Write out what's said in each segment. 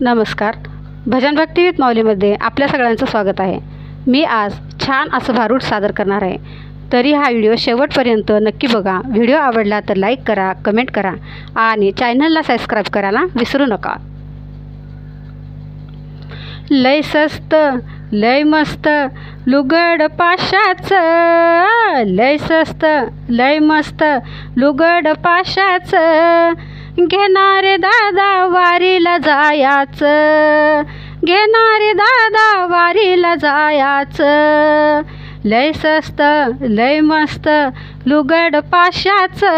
नमस्कार. भजन भक्ती विथ माऊलीमध्ये आपल्या सगळ्यांचं स्वागत आहे. मी आज छान असं भारूड सादर करणार आहे. तरी हा व्हिडिओ शेवटपर्यंत नक्की बघा. व्हिडिओ आवडला तर लाईक करा कमेंट करा आणि चॅनलला सबस्क्राईब करायला विसरू नका. लय स्वस्त लय मस्त लुगड पाशाचं लय स्वस्त लय मस्त लुगड पाशाचं घेणारे दादा वारीला जायाच. घेणारे दादा वारीला जायाच. लय सस्त लय मस्त लुगड पाशाचं.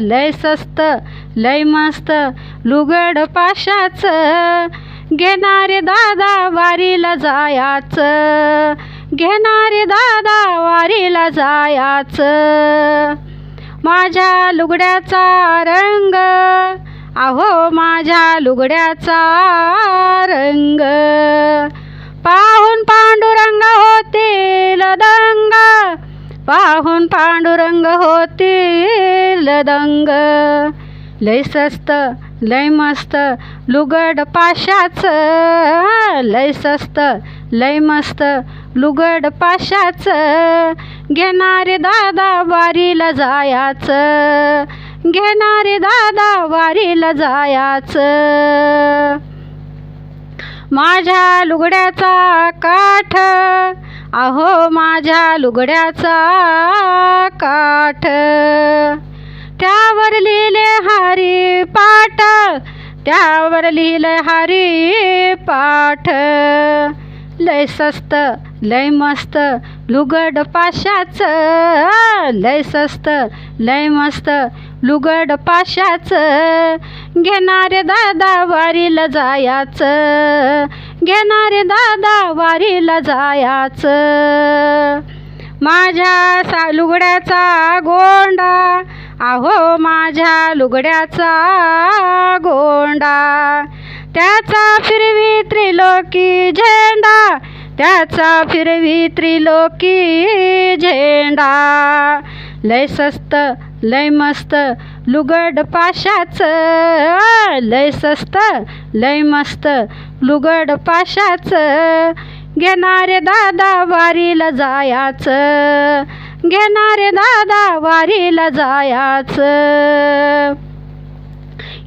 लय सस्त लय मस्त लुगड पाशाचं. घेणारे दादा वारीला जायाचं. घेणारे दादा वारीला जायाचं. माझ्या लुगड्याचा रंग. अहो माझ्या लुगड्याचा रंग. पाहून पांडुरंग होतील दंग. पाहून पांडुरंग होतील दंग. लय स्वस्त लय मस्त लुगड पाशाचं लय स्वस्त लय मस्त लुगड पाशाचं. घेणारे दादा वारीला जायाचं घेणारे दादा वारीला जायाचं. माझ्या लुगड्याचा काठ अहो माझ्या लुगड्याचा काठ. त्यावर लिहिले हरी पाठ त्यावर लिहिलं हरी पाठ. लय स्वस्त लय मस्त लुगड पाशाचं. लय स्वस्त लय मस्त लुगड पाशाचं. घेणारे दादा वारीला जायाचं. घेणारे दादा वारीला जायाचं. माझ्या सा लुगड्याचा गोंडा अहो माझ्या लुगड्याचा गोंडा त्याचा फिरवी त्रिलोकी झेंडा त्याचा फिरवी त्रिलोकी झेंडा. लय सस्त लय मस्त लुगड पाशाचं लय सस्त लय मस्त लुगड पाशाचं. घेणारे दादा वारीला जायाचं घेणारे दादा वारीला जायाचं.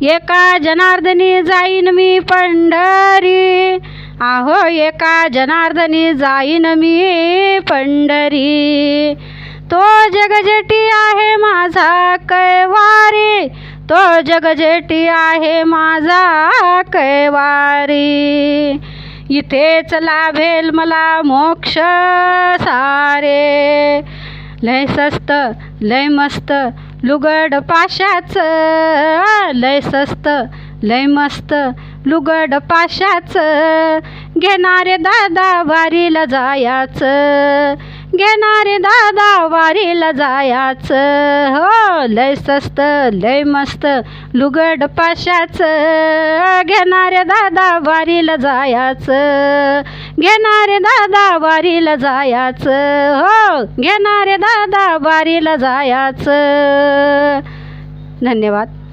एका जनार्दनी जाईन मी पंढरी. आहो एका जनार्दनी जाईन मी पंढरी. तो जगजेटी आहे माझा कैवारी. तो जगजेटी आहे माझा कैवारी. इथेच लाभेल मला मोक्ष सारे. लय स्वस्त लय मस्त लुगड पाशाचं. लय स्वस्त लय मस्त लुगड पाशाचं. घेणारे दादा वारीला जायाचं. घेणारे दादा वारीला जायाचं. हो लय सस्त लय मस्त लुगड पाशाचं. घेणारे दादा वारीला जायाचं. घेणारे दादा वारीला जायाचं. हो घेणारे दादा वारीला जायाचं. धन्यवाद.